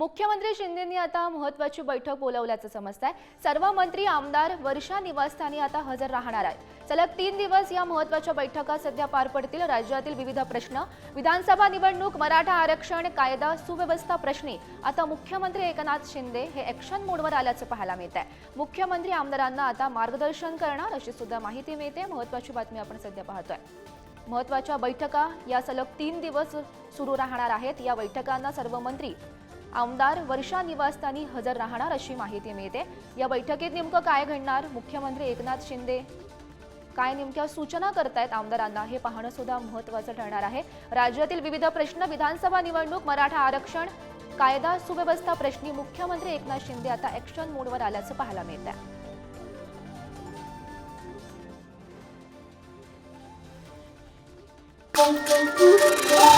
मुख्यमंत्री शिंदेंनी आता महत्वाची बैठक बोलावल्याचं समजत आहे सर्व मंत्री आमदार वर्षा निवासस्थानी आता हजर राहणार आहेत. सलग तीन दिवस या महत्त्वाच्या बैठका सध्या पार पडतील. राज्यातील विविध प्रश्न विधानसभा निवडणूक मराठा आरक्षण कायदा सुव्यवस्था प्रश्नी. आता मुख्यमंत्री एकनाथ शिंदे हे ॲक्शन मोडवर आल्याचं पाहायला मिळत आहे मुख्यमंत्री आमदारांना आता मार्गदर्शन करणार अशी सुद्धा माहिती मिळते. महत्वाची बातमी आपण सध्या पाहतोय. महत्त्वाच्या बैठका या सलग तीन दिवस सुरू राहणार आहेत. या बैठकांना सर्व मंत्री आमदार वर्षा निवासस्थानी हजर राहणार अशी माहिती मिळते. या बैठकीत नेमकं काय घडणार? मुख्यमंत्री एकनाथ शिंदे काय नेमक्या सूचना करतायत आमदारांना? हे पाहणं सुद्धा महत्वाचं ठरणार आहे. राज्यातील विविध प्रश्न विधानसभा निवडणूक मराठा आरक्षण कायदा सुव्यवस्था प्रश्नी मुख्यमंत्री एकनाथ शिंदे आता ऍक्शन मोडवर आल्याचं पाहायला मिळत आहे Thank you.